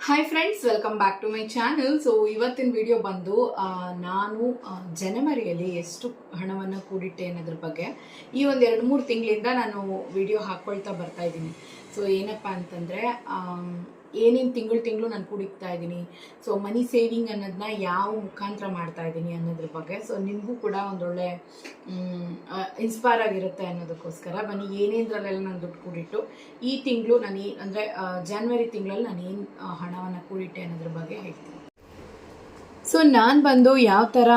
Hi friends welcome back to my channel so ಇವತ್ತಿನ video ಬಂದು ನಾನು ಜನವರಿಯಲ್ಲಿ ಎಷ್ಟು ಹಣವನ್ನು ಕೂಡಿಟ್ಟೆ ಅನ್ನೋದ್ರ ಬಗ್ಗೆ ಈ ಒಂದು ಎರಡು ಮೂರು ತಿಂಗಳಿಂದ ನಾನು ವಿಡಿಯೋ ಹಾಕ್ಕೊಳ್ತಾ ಬರ್ತಾ ಇದ್ದೀನಿ. ಸೊ ಏನಪ್ಪ ಅಂತಂದರೆ ಏನೇನು ತಿಂಗಳು ತಿಂಗಳು ನಾನು ಕುಡಿತಾ ಇದ್ದೀನಿ ಸೊ ಮನಿ ಸೇವಿಂಗ್ ಅನ್ನೋದನ್ನ ಯಾವ ಮುಖಾಂತರ ಮಾಡ್ತಾ ಇದ್ದೀನಿ ಅನ್ನೋದ್ರ ಬಗ್ಗೆ. ಸೊ ನಿಮಗೂ ಕೂಡ ಒಂದೊಳ್ಳೆ ಇನ್ಸ್ಪೈರ್ ಆಗಿರುತ್ತೆ ಅನ್ನೋದಕ್ಕೋಸ್ಕರ. ಬನ್ನಿ ಏನೇನರಲ್ಲೆಲ್ಲ ನಾನು ದುಡ್ಡು ಕೂಡಿಟ್ಟು, ಈ ತಿಂಗಳು ನಾನು ಏನು, ಅಂದರೆ ಜಾನ್ವರಿ ತಿಂಗಳಲ್ಲಿ ನಾನು ಏನು ಹಣವನ್ನು ಕೂಡಿಟ್ಟೆ ಅನ್ನೋದ್ರ ಬಗ್ಗೆ ಹೇಳ್ತೀನಿ. ಸೊ ನಾನು ಬಂದು ಯಾವ ಥರ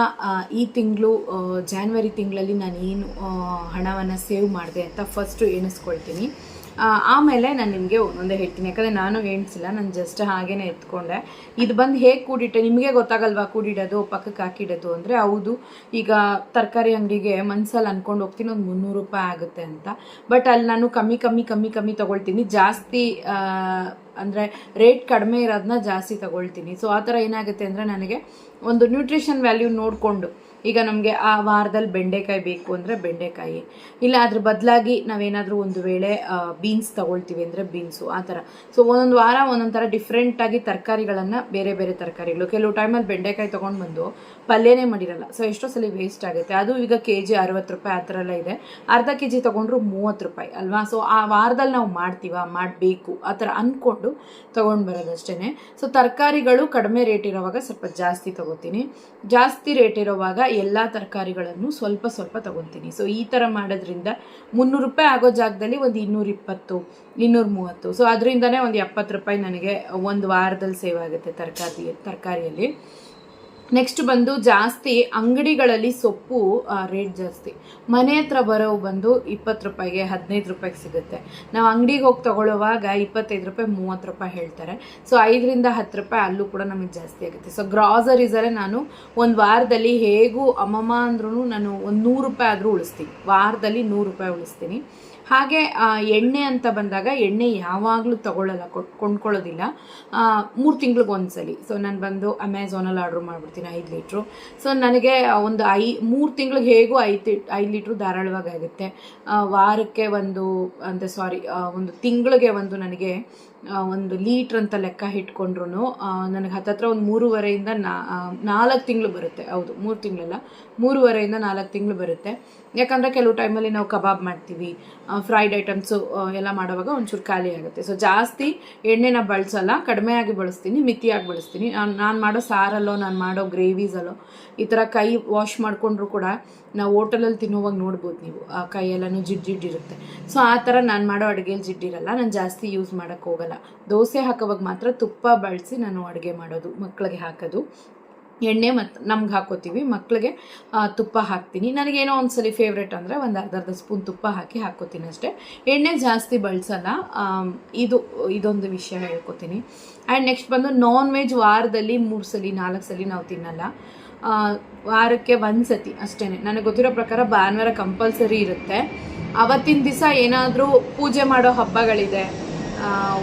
ಈ ತಿಂಗಳು ಜಾನ್ವರಿ ತಿಂಗಳಲ್ಲಿ ನಾನು ಏನು ಹಣವನ್ನು ಸೇವ್ ಮಾಡಿದೆ ಅಂತ ಫಸ್ಟು ಎಣಿಸ್ಕೊಳ್ತೀನಿ. ಆಮೇಲೆ ನಾನು ನಿಮಗೆ ಒಂದೊಂದೇ ಹೇಳ್ತೀನಿ. ಯಾಕಂದರೆ ನಾನು ಎಣಿಸಿಲ್ಲ ನಾನು ಜಸ್ಟ್ ಹಾಗೇನೆ ಎತ್ಕೊಂಡೆ. ಇದು ಬಂದು ಹೇಗೆ ಕೂಡಿಟ್ಟೆ? ನಿಮಗೆ ಗೊತ್ತಾಗಲ್ವಾ ಕೂಡಿಡೋದು ಪಕ್ಕಕ್ಕೆ ಹಾಕಿಡೋದು ಅಂದರೆ? ಹೌದು. ಈಗ ತರಕಾರಿ ಅಂಗಡಿಗೆ ಮನ್ಸಲ್ಲಿ ಅಂದ್ಕೊಂಡು ಹೋಗ್ತೀನಿ, ಒಂದು ಮುನ್ನೂರು ರೂಪಾಯಿ ಆಗುತ್ತೆ ಅಂತ. ಬಟ್ ಅಲ್ಲಿ ನಾನು ಕಮ್ಮಿ ಕಮ್ಮಿ ಕಮ್ಮಿ ಕಮ್ಮಿ ತೊಗೊಳ್ತೀನಿ. ಜಾಸ್ತಿ ಅಂದರೆ ರೇಟ್ ಕಡಿಮೆ ಇರೋದನ್ನ ಜಾಸ್ತಿ ತಗೊಳ್ತೀನಿ. ಸೊ ಆ ಥರ ಏನಾಗುತ್ತೆ ಅಂದರೆ ನನಗೆ ಒಂದು ನ್ಯೂಟ್ರಿಷನ್ ವ್ಯಾಲ್ಯೂ ನೋಡಿಕೊಂಡು ಈಗ ನಮಗೆ ಆ ವಾರದಲ್ಲಿ ಬೆಂಡೆಕಾಯಿ ಬೇಕು ಅಂದರೆ ಬೆಂಡೆಕಾಯಿ. ಇಲ್ಲ ಅದ್ರ ಬದಲಾಗಿ ನಾವೇನಾದರೂ ಒಂದು ವೇಳೆ ಬೀನ್ಸ್ ತಗೊಳ್ತೀವಿ ಅಂದರೆ ಬೀನ್ಸು ಆ ಥರ. ಸೊ ಒಂದೊಂದು ವಾರ ಒಂದೊಂದು ಥರ ಡಿಫ್ರೆಂಟಾಗಿ ತರಕಾರಿಗಳನ್ನು ಬೇರೆ ಬೇರೆ ತರಕಾರಿಗಳು. ಕೆಲವು ಟೈಮಲ್ಲಿ ಬೆಂಡೆಕಾಯಿ ತೊಗೊಂಡು ಬಂದು ಪಲ್ಯನೇ ಮಾಡಿರಲ್ಲ. ಸೊ ಎಷ್ಟೋ ಸಲ ವೇಸ್ಟ್ ಆಗುತ್ತೆ? ಅದು ಈಗ ಕೆ ಜಿ ಅರವತ್ತು ರೂಪಾಯಿ ಆ ಥರ ಎಲ್ಲ ಇದೆ. ಅರ್ಧ ಕೆ ಜಿ ತೊಗೊಂಡ್ರು ಮೂವತ್ತು ರೂಪಾಯಿ ಅಲ್ವಾ? ಸೊ ಆ ವಾರದಲ್ಲಿ ನಾವು ಮಾಡ್ತೀವ? ಮಾಡಬೇಕು. ಆ ಥರ ಅಂದ್ಕೊಂಡು ತೊಗೊಂಡು ಬರೋದಷ್ಟೇ ಸೊ ತರಕಾರಿಗಳು ಕಡಿಮೆ ರೇಟ್ ಇರೋವಾಗ ಸ್ವಲ್ಪ ಜಾಸ್ತಿ ತೊಗೋತೀನಿ. ಜಾಸ್ತಿ ರೇಟ್ ಇರೋವಾಗ ಎಲ್ಲ ತರಕಾರಿಗಳನ್ನು ಸ್ವಲ್ಪ ಸ್ವಲ್ಪ ತೊಗೊತೀನಿ. ಸೊ ಈ ಥರ ಮಾಡೋದ್ರಿಂದ ಮುನ್ನೂರು ರೂಪಾಯಿ ಆಗೋ ಜಾಗದಲ್ಲಿ ಒಂದು ಇನ್ನೂರಿಪ್ಪತ್ತು ಇನ್ನೂರ ಮೂವತ್ತು. ಸೊ ಅದರಿಂದನೇ ಒಂದು ಎಪ್ಪತ್ತು ರೂಪಾಯಿ ನನಗೆ ಒಂದು ವಾರದಲ್ಲಿ ಸೇವ್ ಆಗುತ್ತೆ ತರಕಾರಿ, ತರಕಾರಿಯಲ್ಲಿ. ನೆಕ್ಸ್ಟ್ ಬಂದು ಜಾಸ್ತಿ ಅಂಗಡಿಗಳಲ್ಲಿ ಸೊಪ್ಪು ರೇಟ್ ಜಾಸ್ತಿ. ಮನೆ ಹತ್ರ ಬರೋವು ಬಂದು ಇಪ್ಪತ್ತು ರೂಪಾಯಿಗೆ ಹದಿನೈದು ರೂಪಾಯಿಗೆ ಸಿಗುತ್ತೆ. ನಾವು ಅಂಗಡಿಗೆ ಹೋಗಿ ತಗೊಳ್ಳುವಾಗ ಇಪ್ಪತ್ತೈದು ರೂಪಾಯಿ, ಮೂವತ್ತು ರೂಪಾಯಿ ಹೇಳ್ತಾರೆ. ಸೊ ಐದರಿಂದ ಹತ್ತು ರೂಪಾಯಿ ಅಲ್ಲೂ ಕೂಡ ನಮಗೆ ಜಾಸ್ತಿ ಆಗುತ್ತೆ. ಸೊ ಗ್ರಾಸರೀಸಲ್ಲೇ ನಾನು ಒಂದು ವಾರದಲ್ಲಿ ಹೇಗೂ ಅಮ್ಮಮ್ಮ ಅಂದ್ರೂ ನಾನು ಒಂದು ನೂರು ರೂಪಾಯಿ ಆದರೂ ಉಳಿಸ್ತೀನಿ. ವಾರದಲ್ಲಿ ನೂರು ರೂಪಾಯಿ ಉಳಿಸ್ತೀನಿ. ಹಾಗೆ ಎಣ್ಣೆ ಅಂತ ಬಂದಾಗ ಎಣ್ಣೆ ಯಾವಾಗಲೂ ತಗೊಳ್ಳಲ್ಲ ಕೊಂಡ್ಕೊಳ್ಳೋದಿಲ್ಲ. ಮೂರು ತಿಂಗ್ಳಿಗೆ ಸಲ ಸೊ ನಾನು ಬಂದು ಅಮೆಝಾನಲ್ಲಿ ಆರ್ಡ್ರ್ ಮಾಡಿಬಿಡ್ತೀನಿ ಐದು ಲೀಟ್ರು. ಸೊ ನನಗೆ ಒಂದು ಐ, ಮೂರು ತಿಂಗ್ಳಿಗೆ ಹೇಗೂ ಐದು ಐದು ಲೀಟ್ರು ಧಾರಾಳವಾಗಿ ಆಗುತ್ತೆ. ವಾರಕ್ಕೆ ಒಂದು, ಅಂದರೆ ಸಾರಿ ಒಂದು ತಿಂಗಳಿಗೆ ಒಂದು ನನಗೆ ಒಂದು ಲೀಟ್ರ್ ಅಂತ ಲೆಕ್ಕ ಇಟ್ಕೊಂಡ್ರು ನನಗೆ ಹತ್ತತ್ರ ಒಂದು ಮೂರುವರೆಯಿಂದ ನಾ ನಾಲ್ಕು ತಿಂಗಳು ಬರುತ್ತೆ. ಹೌದು, ಮೂರು ತಿಂಗಳಲ್ಲ. ಮೂರುವರೆಯಿಂದ ನಾಲ್ಕು ತಿಂಗಳು ಬರುತ್ತೆ. ಯಾಕಂದರೆ ಕೆಲವು ಟೈಮಲ್ಲಿ ನಾವು ಕಬಾಬ್ ಮಾಡ್ತೀವಿ ಫ್ರೈಡ್ ಐಟಮ್ಸು ಎಲ್ಲ ಮಾಡುವಾಗ ಒಂಚೂರು ಖಾಲಿ ಆಗುತ್ತೆ. ಸೊ ಜಾಸ್ತಿ ಎಣ್ಣೆನ ಬಳಸಲ್ಲ ಕಡಿಮೆಯಾಗಿ ಬಳಸ್ತೀನಿ, ಮಿತಿಯಾಗಿ ಬಳಸ್ತೀನಿ. ನಾನು ಮಾಡೋ ಸಾರಲ್ಲೋ, ನಾನು ಮಾಡೋ ಗ್ರೇವೀಸಲ್ಲೋ ಈ ಥರ ಕೈ ವಾಶ್ ಮಾಡಿಕೊಂಡ್ರು ಕೂಡ ನಾವು ಹೋಟೆಲಲ್ಲಿ ತಿನ್ನುವಾಗ ನೋಡ್ಬೋದು ನೀವು. ಆ ಕೈಯೆಲ್ಲನೂ ಜಿಡ್ ಜಿಡ್ ಇರುತ್ತೆ. ಸೊ ಆ ಥರ ನಾನು ಮಾಡೋ ಅಡುಗೆಲಿ ಜಿಡ್ಡಿರಲ್ಲ ನಾನು ಜಾಸ್ತಿ ಯೂಸ್ ಮಾಡೋಕ್ಕೆ ಹೋಗಲ್ಲ. ದೋಸೆ ಹಾಕೋವಾಗ ಮಾತ್ರ ತುಪ್ಪ ಬಳಸಿ ನಾನು ಅಡುಗೆ ಮಾಡೋದು ಮಕ್ಕಳಿಗೆ ಹಾಕೋದು. ಎಣ್ಣೆ ಮತ್ತು ನಮ್ಗೆ ಹಾಕೋತೀವಿ ಮಕ್ಕಳಿಗೆ ತುಪ್ಪ ಹಾಕ್ತೀನಿ. ನನಗೇನೋ ಒಂದ್ಸಲಿ ಫೇವ್ರೇಟ್ ಅಂದರೆ ಒಂದು ಅರ್ಧ ಅರ್ಧ ಸ್ಪೂನ್ ತುಪ್ಪ ಹಾಕಿ ಹಾಕ್ಕೋತೀನಿ ಅಷ್ಟೇ. ಎಣ್ಣೆ ಜಾಸ್ತಿ ಬಳಸಲ್ಲ ಇದು, ಇದೊಂದು ವಿಷಯ ಹೇಳ್ಕೊತೀನಿ. ಆ್ಯಂಡ್ ನೆಕ್ಸ್ಟ್ ಬಂದು ನಾನ್ ವೆಜ್ ವಾರದಲ್ಲಿ ಮೂರು ಸಲ, ನಾಲ್ಕು ಸಲ ನಾವು ತಿನ್ನಲ್ಲ. ವಾರಕ್ಕೆ ಒಂದು ಸತಿ ಅಷ್ಟೇ ನನಗೆ ಗೊತ್ತಿರೋ ಪ್ರಕಾರ ಭಾನುವಾರ ಕಂಪಲ್ಸರಿ ಇರುತ್ತೆ. ಅವತ್ತಿನ ದಿವಸ ಏನಾದರೂ ಪೂಜೆ ಮಾಡೋ ಹಬ್ಬಗಳಿದೆ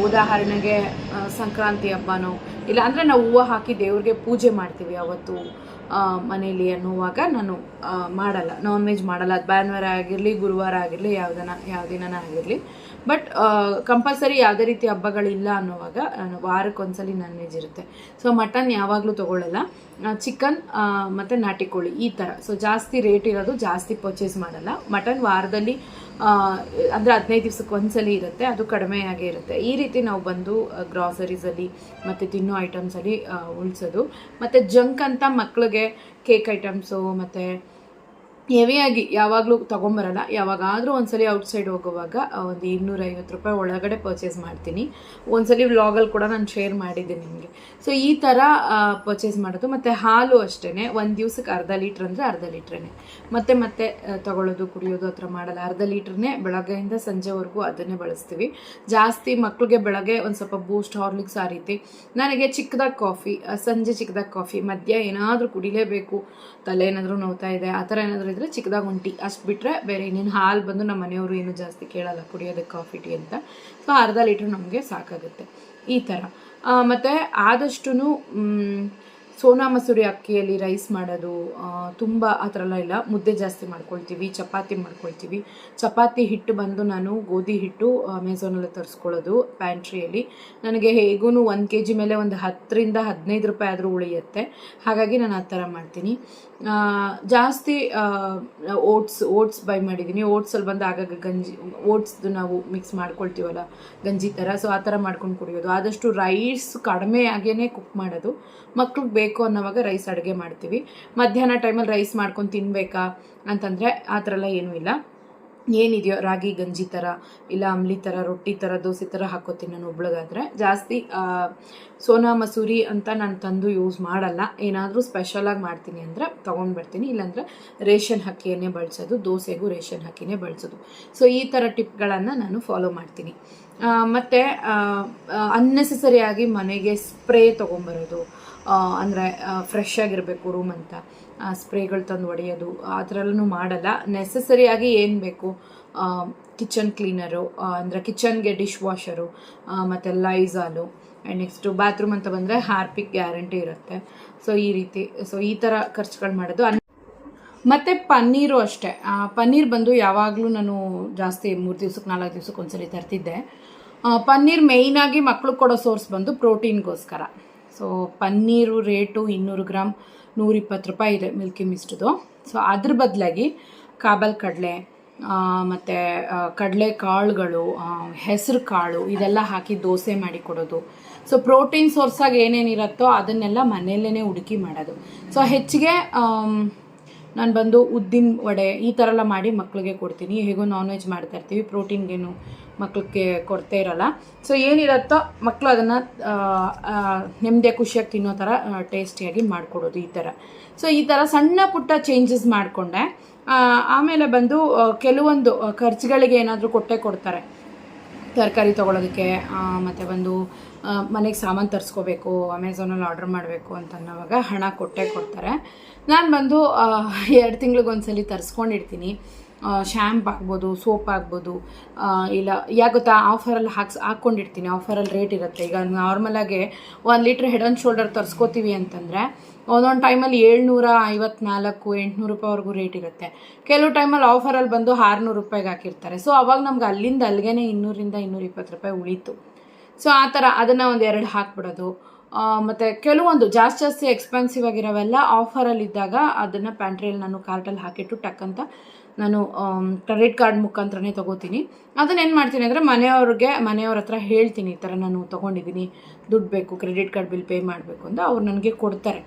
ಉದಾಹರಣೆಗೆ ಸಂಕ್ರಾಂತಿ ಹಬ್ಬನೋ ಇಲ್ಲ ಅಂದರೆ ನಾವು ಹೂವು ಹಾಕಿ ದೇವ್ರಿಗೆ ಪೂಜೆ ಮಾಡ್ತೀವಿ ಅವತ್ತು ಮನೇಲಿ ಅನ್ನುವಾಗ ನಾನು ಮಾಡಲ್ಲ ನಾನ್ ವೆಜ್ ಮಾಡಲ್ಲ. ಅದು ಭಾನುವಾರ ಆಗಿರಲಿ, ಗುರುವಾರ ಆಗಿರಲಿ, ಯಾವ್ದನ, ಯಾವ ದಿನನ ಆಗಿರಲಿ. ಬಟ್ ಕಂಪಲ್ಸರಿ ಯಾವುದೇ ರೀತಿ ಹಬ್ಬಗಳಿಲ್ಲ ಅನ್ನುವಾಗ ನಾನು ವಾರಕ್ಕೊಂದ್ಸಲಿ ನಾನ್ ವೆಜ್ ಇರುತ್ತೆ. ಸೊ ಮಟನ್ ಯಾವಾಗಲೂ ತೊಗೊಳ್ಳಲ್ಲ. ಚಿಕನ್ ಮತ್ತು ನಾಟಿ ಕೋಳಿ, ಈ ಥರ ಸೊ ಜಾಸ್ತಿ ರೇಟ್ ಇರೋದು ಜಾಸ್ತಿ ಪರ್ಚೇಸ್ ಮಾಡಲ್ಲ. ಮಟನ್ ವಾರದಲ್ಲಿ ಅಂದರೆ ಹದಿನೈದು ದಿವ್ಸಕ್ಕೆ ಒಂದ್ಸಲಿ ಇರುತ್ತೆ, ಅದು ಕಡಿಮೆಯಾಗೇ ಇರುತ್ತೆ. ಈ ರೀತಿ ನಾವು ಬಂದು ಗ್ರಾಸರೀಸಲ್ಲಿ ಮತ್ತು ತಿನ್ನೋ ಐಟಮ್ಸಲ್ಲಿ ಉಳಿಸೋದು. ಮತ್ತು ಜಂಕ್ ಅಂತ ಮಕ್ಕಳಿಗೆ ಕೇಕ್ ಐಟಮ್ಸು ಮತ್ತು ಹೆವಿಯಾಗಿ ಯಾವಾಗಲೂ ತೊಗೊಂಬರಲ್ಲ. ಯಾವಾಗಾದರೂ ಒಂದ್ಸಲಿ ಔಟ್ಸೈಡ್ ಹೋಗುವಾಗ ಒಂದು ಇನ್ನೂರೈವತ್ತು ರೂಪಾಯಿ ಒಳಗಡೆ ಪರ್ಚೇಸ್ ಮಾಡ್ತೀನಿ. ಒಂದ್ಸಲಿ ವ್ಲಾಗಲ್ಲಿ ಕೂಡ ನಾನು ಶೇರ್ ಮಾಡಿದ್ದೆ ನಿಮಗೆ. ಸೊ ಈ ಥರ ಪರ್ಚೇಸ್ ಮಾಡೋದು. ಮತ್ತು ಹಾಲು ಅಷ್ಟೇ ಒಂದು ದಿವ್ಸಕ್ಕೆ ಅರ್ಧ ಲೀಟ್ರ್ ಅಂದರೆ ಅರ್ಧ ಲೀಟ್ರೇ ಮತ್ತೆ ಮತ್ತೆ ತೊಗೊಳ್ಳೋದು ತಗೊಳ್ಳೋದು, ಕುಡಿಯೋದು ಆ ಥರ ಮಾಡಲ್ಲ. ಅರ್ಧ ಲೀಟ್ರನ್ನೇ ಬೆಳಗ್ಗೆಯಿಂದ ಸಂಜೆವರೆಗೂ ಅದನ್ನೇ ಬಳಸ್ತೀವಿ. ಜಾಸ್ತಿ ಮಕ್ಕಳಿಗೆ ಬೆಳಗ್ಗೆ ಒಂದು ಸ್ವಲ್ಪ ಬೂಸ್ಟ್ ಹಾರ್ಲಿಕ್ಸ್ ಆ ರೀತಿ. ನನಗೆ ಚಿಕ್ಕದಾಗಿ ಕಾಫಿ ಸಂಜೆ ಚಿಕ್ಕದಾಗಿ ಕಾಫಿ ಮಧ್ಯ ಏನಾದರೂ ಕುಡಿಲೇಬೇಕು. ತಲೆ ಏನಾದರೂ ನೋವ್ತಾ ಇದೆ, ಆ ಥರ ಏನಾದರೂ ಇದ್ದರೆ ಚಿಕ್ಕದಾಗಿ ಒಂದು ಟೀ ಅಷ್ಟು ಬಿಟ್ಟರೆ ಬೇರೆ ಇನ್ನೇನು ಹಾಲು ಬಂದು ನಮ್ಮ ಮನೆಯವರು ಏನು ಜಾಸ್ತಿ ಕೇಳಲ್ಲ ಕುಡಿಯೋದಕ್ಕೆ ಕಾಫಿ ಟೀ ಅಂತ. ಸೊ ಅರ್ಧ ಲೀಟ್ರ್ ನಮಗೆ ಸಾಕಾಗುತ್ತೆ. ಈ ಥರ ಮತ್ತು ಆದಷ್ಟು ಸೋನಾ ಮಸೂರಿ ಅಕ್ಕಿಯಲ್ಲಿ ರೈಸ್ ಮಾಡೋದು ತುಂಬ ಆ ಥರ ಎಲ್ಲ ಇಲ್ಲ. ಮುದ್ದೆ ಜಾಸ್ತಿ ಮಾಡ್ಕೊಳ್ತೀವಿ, ಚಪಾತಿ ಮಾಡ್ಕೊಳ್ತೀವಿ. ಚಪಾತಿ ಹಿಟ್ಟು ಬಂದು ನಾನು ಗೋಧಿ ಹಿಟ್ಟು ಅಮೆಝಾನಲ್ಲಿ ತರಿಸ್ಕೊಳ್ಳೋದು ಪ್ಯಾಂಟ್ರಿಯಲ್ಲಿ ನನಗೆ ಹೇಗೂ ಒಂದು ಕೆ ಜಿ ಮೇಲೆ ಒಂದು ಹತ್ತರಿಂದ ಹದಿನೈದು ರೂಪಾಯಿ ಆದರೂ ಉಳಿಯುತ್ತೆ. ಹಾಗಾಗಿ ನಾನು ಆ ಥರ ಮಾಡ್ತೀನಿ. ಜಾಸ್ತಿ ಓಟ್ಸ್ ಓಟ್ಸ್ ಬೈ ಮಾಡಿದ್ದೀನಿ ಓಟ್ಸಲ್ಲಿ ಬಂದು ಆಗಾಗ ಗಂಜಿ ಓಟ್ಸ್ದು ನಾವು ಮಿಕ್ಸ್ ಮಾಡ್ಕೊಳ್ತೀವಲ್ಲ ಗಂಜಿ ಥರ ಸೊ ಆ ಥರ ಮಾಡ್ಕೊಂಡು ಕುಡಿಯೋದು. ಆದಷ್ಟು ರೈಸ್ ಕಡಿಮೆ ಆಗೇ ಕುಕ್ ಮಾಡೋದು. ಮಕ್ಳಿಗೆ ಬೇಕು ಅನ್ನೋವಾಗ ರೈಸ್ ಅಡುಗೆ ಮಾಡ್ತೀವಿ. ಮಧ್ಯಾಹ್ನ ಟೈಮಲ್ಲಿ ರೈಸ್ ಮಾಡ್ಕೊಂಡು ತಿನ್ನಬೇಕಾ ಅಂತಂದರೆ ಆ ಥರ ಎಲ್ಲ ಏನೂ ಇಲ್ಲ. ಏನಿದೆಯೋ ರಾಗಿ, ಗಂಜಿ ಥರ ಇಲ್ಲ ಅಂಬ್ಲಿ ಥರ, ರೊಟ್ಟಿ ಥರ, ದೋಸೆ ಥರ ಹಾಕೋತೀನಿ ನಾನು ಒಬ್ಳಿಗಾದರೆ. ಜಾಸ್ತಿ ಸೋನಾ, ಮಸೂರಿ ಅಂತ ನಾನು ತಂದು ಯೂಸ್ ಮಾಡಲ್ಲ. ಏನಾದರೂ ಸ್ಪೆಷಲಾಗಿ ಮಾಡ್ತೀನಿ ಅಂದರೆ ತೊಗೊಂಡು ಬರ್ತೀನಿ ಇಲ್ಲಾಂದರೆ ರೇಷನ್ ಹಕ್ಕಿಯನ್ನೇ ಬಳಸೋದು, ದೋಸೆಗೂ ರೇಷನ್ ಹಕ್ಕಿನೇ ಬಳಸೋದು. ಸೊ ಈ ಥರ ಟಿಪ್ಗಳನ್ನು ನಾನು ಫಾಲೋ ಮಾಡ್ತೀನಿ. ಮತ್ತು ಅನ್ನೆಸೆಸರಿಯಾಗಿ ಮನೆಗೆ ಸ್ಪ್ರೇ ತೊಗೊಂಬರೋದು ಅಂದರೆ ಫ್ರೆಶ್ ಆಗಿರಬೇಕು ರೂಮ್ ಅಂತ. ಸ್ಪ್ರೇಗಳು ತಂದು ಒಡೆಯೋದು, ಆ ಥರಲ್ಲೂ ಮಾಡಲ್ಲ. ನೆಸಸರಿಯಾಗಿ ಏನು ಬೇಕು? ಕಿಚನ್ ಕ್ಲೀನರು ಅಂದರೆ ಕಿಚನ್ಗೆ ಡಿಶ್ ವಾಷರು ಮತ್ತು ಲೈಝಾಲು ಆ್ಯಂಡ್ ನೆಕ್ಸ್ಟು ಬಾತ್ರೂಮ್ ಅಂತ ಬಂದರೆ ಹಾರ್ಪಿಕ್ ಗ್ಯಾರಂಟಿ ಇರುತ್ತೆ. ಸೊ ಈ ರೀತಿ ಸೊ ಈ ಥರ ಖರ್ಚುಗಳು ಮಾಡೋದು. ಮತ್ತು ಪನ್ನೀರು ಅಷ್ಟೇ. ಪನ್ನೀರ್ ಬಂದು ಯಾವಾಗಲೂ ನಾನು ಜಾಸ್ತಿ ಮೂರು ದಿವ್ಸಕ್ಕೆ ನಾಲ್ಕು ದಿವ್ಸಕ್ಕೆ ಒಂದ್ಸರಿ ತರ್ತಿದ್ದೆ. ಪನ್ನೀರ್ ಮೇಯ್ನಾಗಿ ಮಕ್ಕಳು ಕೊಡೋ ಸೋರ್ಸ್ ಬಂದು ಪ್ರೋಟೀನ್ಗೋಸ್ಕರ ಸೊ ಪನ್ನೀರು ರೇಟು ಇನ್ನೂರು ಗ್ರಾಮ್ ನೂರಿಪ್ಪತ್ತು ರೂಪಾಯಿ ಇದೆ ಮಿಲ್ಕಿ ಮಿಸ್ಟ್ದು ಸೊ ಅದ್ರ ಬದಲಾಗಿ ಕಾಬಲ್ ಕಡಲೆ ಮತ್ತು ಕಡಲೆ ಕಾಳುಗಳು ಹೆಸರು ಕಾಳು ಇದೆಲ್ಲ ಹಾಕಿ ದೋಸೆ ಮಾಡಿ ಕೊಡೋದು. ಸೊ ಪ್ರೋಟೀನ್ ಸೋರ್ಸಾಗಿ ಏನೇನಿರುತ್ತೋ ಅದನ್ನೆಲ್ಲ ಮನೆಯಲ್ಲೇ ಹುಡುಕಿ ಮಾಡೋದು. ಸೊ ಹೆಚ್ಚಿಗೆ ನಾನು ಬಂದು ಉದ್ದಿನ ವಡೆ ಈ ಥರ ಎಲ್ಲ ಮಾಡಿ ಮಕ್ಕಳಿಗೆ ಕೊಡ್ತೀನಿ. ಹೇಗೋ ನಾನ್ ವೆಜ್ ಮಾಡ್ತಾಯಿರ್ತೀವಿ ಪ್ರೋಟೀನ್ಗೇನು ಮಕ್ಕಳಿಗೆ ಕೊಡ್ತೇ ಇರಲ್ಲ. ಸೊ ಏನಿರುತ್ತೋ ಮಕ್ಕಳು ಅದನ್ನು ನೆಮ್ಮದಿ ಖುಷಿಯಾಗಿ ತಿನ್ನೋ ಥರ ಟೇಸ್ಟಿಯಾಗಿ ಮಾಡಿಕೊಡೋದು ಈ ಥರ ಸೊ ಈ ಥರ ಸಣ್ಣ ಪುಟ್ಟ ಚೇಂಜಸ್ ಮಾಡಿಕೊಂಡೆ. ಆಮೇಲೆ ಬಂದು ಕೆಲವೊಂದು ಖರ್ಚುಗಳಿಗೆ ಏನಾದರೂ ಕೊಟ್ಟೆ ಕೊಡ್ತಾರೆ. ತರಕಾರಿ ತೊಗೊಳೋದಕ್ಕೆ ಮತ್ತು ಬಂದು ಮನೆಗೆ ಸಾಮಾನು ತರಿಸ್ಕೋಬೇಕು ಅಮೆಝಾನಲ್ಲಿ ಆರ್ಡರ್ ಮಾಡಬೇಕು ಅಂತ ಅನ್ನೋವಾಗ ಹಣ ಕೊಟ್ಟೆ ಕೊಡ್ತಾರೆ. ನಾನು ಬಂದು ಎರಡು ತಿಂಗಳಿಗೊಂದ್ಸಲಿ ತರಿಸ್ಕೊಂಡಿರ್ತೀನಿ. ಶ್ಯಾಂಪ್ ಆಗ್ಬೋದು ಸೋಪ್ ಆಗ್ಬೋದು ಇಲ್ಲ, ಯಾಕೆ ಗೊತ್ತಾ ಆಫರಲ್ಲಿ ಹಾಕ್ಸ್, ಹಾಕ್ಕೊಂಡಿರ್ತೀನಿ. ಆಫರಲ್ಲಿ ರೇಟ್ ಇರುತ್ತೆ. ಈಗ ನಾರ್ಮಲಾಗೆ ಒಂದು ಲೀಟ್ರ್ ಹೆಡ್ ಆ್ಯಂಡ್ ಶೋಲ್ಡರ್ ತರಿಸ್ಕೋತೀವಿ ಅಂತಂದರೆ, ಒಂದೊಂದು ಟೈಮಲ್ಲಿ ಏಳ್ನೂರ ಐವತ್ನಾಲ್ಕು, ಎಂಟುನೂರು ರೂಪಾಯಿವರೆಗೂ ರೇಟ್ ಇರುತ್ತೆ. ಕೆಲವು ಟೈಮಲ್ಲಿ ಆಫರಲ್ಲಿ ಬಂದು ಆರುನೂರು ರೂಪಾಯಿಗೆ ಹಾಕಿರ್ತಾರೆ. ಸೊ ಅವಾಗ ನಮ್ಗೆ ಅಲ್ಲಿಂದ ಅಲ್ಲಿಗೆ ಇನ್ನೂರಿಂದ ಇನ್ನೂರ ಇಪ್ಪತ್ತು ರೂಪಾಯಿ ಉಳೀತು. ಸೊ ಆ ಥರ ಅದನ್ನು ಒಂದು ಹಾಕ್ಬಿಡೋದು. ಮತ್ತೆ ಕೆಲವೊಂದು ಜಾಸ್ತಿ ಜಾಸ್ತಿ ಎಕ್ಸ್ಪೆನ್ಸಿವ್ ಆಗಿರೋವೆಲ್ಲ ಆಫರಲ್ಲಿ ಇದ್ದಾಗ ಅದನ್ನು ಪ್ಯಾಂಟ್ರಿಯಲ್ಲಿ ನಾನು ಕಾರ್ಟಲ್ಲಿ ಹಾಕಿಟ್ಟು ಟಕ್ ಅಂತ ನಾನು ಕ್ರೆಡಿಟ್ ಕಾರ್ಡ್ ಮುಖಾಂತರನೇ ತೊಗೋತೀನಿ. ಏನು ಮಾಡ್ತೀನಿ ಅಂದರೆ ಮನೆಯವ್ರಿಗೆ, ಮನೆಯವ್ರ ಹತ್ರ ಹೇಳ್ತೀನಿ, ಈ ಥರ ನಾನು ತೊಗೊಂಡಿದ್ದೀನಿ, ದುಡ್ಡು ಬೇಕು ಕ್ರೆಡಿಟ್ ಕಾರ್ಡ್ ಬಿಲ್ ಪೇ ಮಾಡಬೇಕು ಅಂತ ಅವ್ರು ನನಗೆ ಕೊಡ್ತಾರೆ.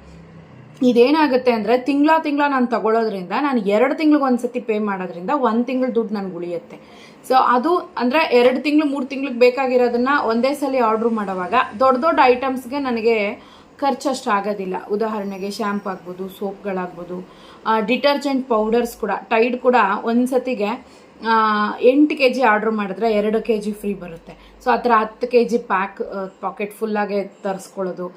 ಇದೇನಾಗುತ್ತೆ ಅಂದರೆ ತಿಂಗಳ ತಿಂಗಳ ನಾನು ತಗೊಳ್ಳೋದ್ರಿಂದ ನಾನು ಎರಡು ತಿಂಗ್ಳಿಗೆ ಒಂದ್ಸತಿ ಪೇ ಮಾಡೋದ್ರಿಂದ ಒಂದು ತಿಂಗಳು ದುಡ್ಡು ನನಗೆ ಉಳಿಯುತ್ತೆ. ಸೊ ಅದು ಅಂದರೆ ಎರಡು ತಿಂಗಳು, ಮೂರು ತಿಂಗಳಿಗೆ ಬೇಕಾಗಿರೋದನ್ನ ಒಂದೇ ಸಲ ಆರ್ಡರ್ ಮಾಡೋವಾಗ ದೊಡ್ಡ ದೊಡ್ಡ ಐಟಮ್ಸ್ಗೆ ನನಗೆ ಖರ್ಚು ಅಷ್ಟು ಆಗೋದಿಲ್ಲ. ಉದಾಹರಣೆಗೆ ಶ್ಯಾಂಪ್ ಆಗ್ಬೋದು ಸೋಪ್ಗಳಾಗ್ಬೋದು ಡಿಟರ್ಜೆಂಟ್ ಪೌಡರ್ಸ್ ಕೂಡ ಟೈಡ್ ಕೂಡ ಒಂದು ಸತಿಗೆ ಎಂಟು ಕೆ ಜಿ ಆರ್ಡ್ರ್ ಮಾಡಿದ್ರೆ ಎರಡು ಕೆ ಜಿ ಫ್ರೀ ಬರುತ್ತೆ. ಸೊ ಆ ಥರ ಹತ್ತು ಕೆ ಜಿ ಪ್ಯಾಕ್ ಪಾಕೆಟ್ ಫುಲ್ಲಾಗೆ ತರಿಸ್ಕೊಳ್ಳೋದು.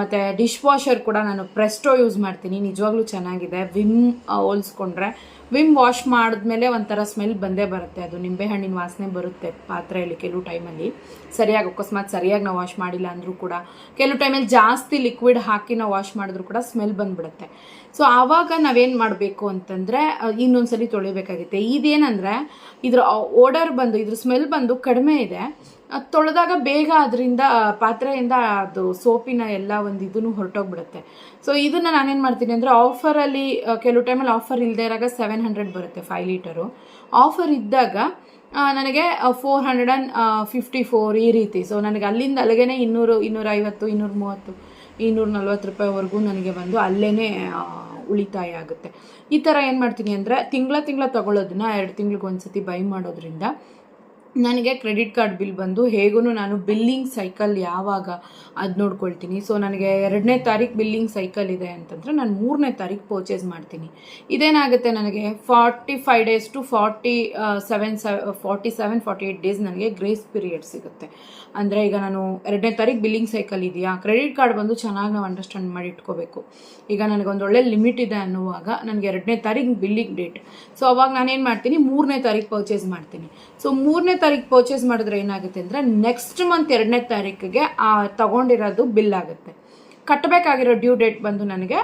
ಮತ್ತು ಡಿಶ್ ವಾಷರ್ ಕೂಡ ನಾನು ಪ್ರೆಸ್ಟೋ ಯೂಸ್ ಮಾಡ್ತೀನಿ. ನಿಜವಾಗ್ಲೂ ಚೆನ್ನಾಗಿದೆ. ವಿಮ್ ಹೋಲಿಸ್ಕೊಂಡ್ರೆ ವಿಮ್ ವಾಶ್ ಮಾಡಿದ್ಮೇಲೆ ಒಂಥರ ಸ್ಮೆಲ್ ಬಂದೇ ಬರುತ್ತೆ. ಅದು ನಿಂಬೆಹಣ್ಣಿನ ವಾಸನೆ ಬರುತ್ತೆ ಪಾತ್ರೆಯಲ್ಲಿ ಕೆಲವು ಟೈಮಲ್ಲಿ ಸರಿಯಾಗಿ ಅಕಸ್ಮಾತ್ ಸರಿಯಾಗಿ ನಾವು ವಾಶ್ ಮಾಡಿಲ್ಲ ಅಂದರೂ ಕೂಡ, ಕೆಲವು ಟೈಮಲ್ಲಿ ಜಾಸ್ತಿ ಲಿಕ್ವಿಡ್ ಹಾಕಿ ನಾವು ವಾಶ್ ಮಾಡಿದ್ರು ಕೂಡ ಸ್ಮೆಲ್ ಬಂದ್ಬಿಡುತ್ತೆ. ಸೊ ಆವಾಗ ನಾವೇನು ಮಾಡಬೇಕು ಅಂತಂದರೆ ಇನ್ನೊಂದ್ಸಲಿ ತೊಳಿಬೇಕಾಗುತ್ತೆ. ಇದೇನಂದರೆ, ಇದ್ರ ಓಡರ್ ಬಂದು, ಇದ್ರ ಸ್ಮೆಲ್ ಬಂದು ಕಡಿಮೆ ಇದೆ. ತೊಳೆದಾಗ ಬೇಗ ಅದರಿಂದ ಪಾತ್ರೆಯಿಂದ ಅದು ಸೋಪಿನ ಎಲ್ಲ ಒಂದು ಇದನ್ನು ಹೊರಟೋಗ್ಬಿಡುತ್ತೆ. ಸೊ ಇದನ್ನು ನಾನೇನು ಮಾಡ್ತೀನಿ ಅಂದರೆ ಆಫರಲ್ಲಿ ಕೆಲವು ಟೈಮಲ್ಲಿ ಆಫರ್ ಇಲ್ಲದೆ ಇರಾಗ ಸೆವೆನ್ ಹಂಡ್ರೆಡ್ ಬರುತ್ತೆ ಫೈವ್ ಲೀಟರು. ಆಫರ್ ಇದ್ದಾಗ ನನಗೆ four hundred and fifty four ಈ ರೀತಿ. ಸೊ ನನಗೆ ಅಲ್ಲಿಂದ ಅಲ್ಲಿಗೇ ಇನ್ನೂರು, ಇನ್ನೂರೈವತ್ತು ಇನ್ನೂರ ಮೂವತ್ತು ಇನ್ನೂರ ನಲ್ವತ್ತು ರೂಪಾಯಿವರೆಗೂ ನನಗೆ ಬಂದು ಅಲ್ಲೇ ಉಳಿತಾಯ ಆಗುತ್ತೆ. ಈ ಥರ ಏನು ಮಾಡ್ತೀನಿ ಅಂದರೆ ತಿಂಗಳ ತಿಂಗಳ ತಗೊಳ್ಳೋದನ್ನ ಎರಡು ತಿಂಗ್ಳಿಗೆ ಒಂದ್ಸತಿ ಬೈ ಮಾಡೋದ್ರಿಂದ ನನಗೆ ಕ್ರೆಡಿಟ್ ಕಾರ್ಡ್ ಬಿಲ್ ಬಂದು ಹೇಗೂ ನಾನು ಬಿಲ್ಲಿಂಗ್ ಸೈಕಲ್ ಯಾವಾಗ ಅದು ನೋಡ್ಕೊಳ್ತೀನಿ. ಸೊ ನನಗೆ ಎರಡನೇ ತಾರೀಕು ಬಿಲ್ಲಿಂಗ್ ಸೈಕಲ್ ಇದೆ ಅಂತಂದರೆ ನಾನು ಮೂರನೇ ತಾರೀಕು ಪರ್ಚೇಸ್ ಮಾಡ್ತೀನಿ. ಇದೇನಾಗುತ್ತೆ ನನಗೆ? Forty five days to forty seven say forty seven forty eight days ನನಗೆ ಗ್ರೇಸ್ ಪೀರಿಯಡ್ ಸಿಗುತ್ತೆ. ಅಂದರೆ ಈಗ ನಾನು ಎರಡನೇ ತಾರೀಕು ಬಿಲ್ಲಿಂಗ್ ಸೈಕಲ್ ಇದೆಯಾ? ಕ್ರೆಡಿಟ್ ಕಾರ್ಡ್ ಬಂದು ಚೆನ್ನಾಗಿ ನಾವು ಅಂಡರ್ಸ್ಟ್ಯಾಂಡ್ ಮಾಡಿ ಇಟ್ಕೋಬೇಕು. ಈಗ ನನಗೆ ಒಂದು ಒಳ್ಳೆ ಲಿಮಿಟ್ ಇದೆ ಅನ್ನುವಾಗ ನನಗೆ ಎರಡನೇ ತಾರೀಕು ಬಿಲ್ಲಿಂಗ್ ಡೇಟ್ ಸೊ ಅವಾಗ ನಾನೇನು ಮಾಡ್ತೀನಿ? ಮೂರನೇ ತಾರೀಕು ಪರ್ಚೇಸ್ ಮಾಡ್ತೀನಿ. ಸೊ ಮೂರನೇ ತಾರೀಕು ಪರ್ಚೇಸ್ ಮಾಡಿದ್ರೆ ಏನಾಗುತ್ತೆ ಅಂದರೆ ನೆಕ್ಸ್ಟ್ ಮಂತ್ ಎರಡನೇ ತಾರೀಕಿಗೆ ತಗೊಂಡಿರೋದು ಬಿಲ್ ಆಗುತ್ತೆ. ಕಟ್ಟಬೇಕಾಗಿರೋ ಡ್ಯೂ ಡೇಟ್ ಬಂದು ನನಗೆ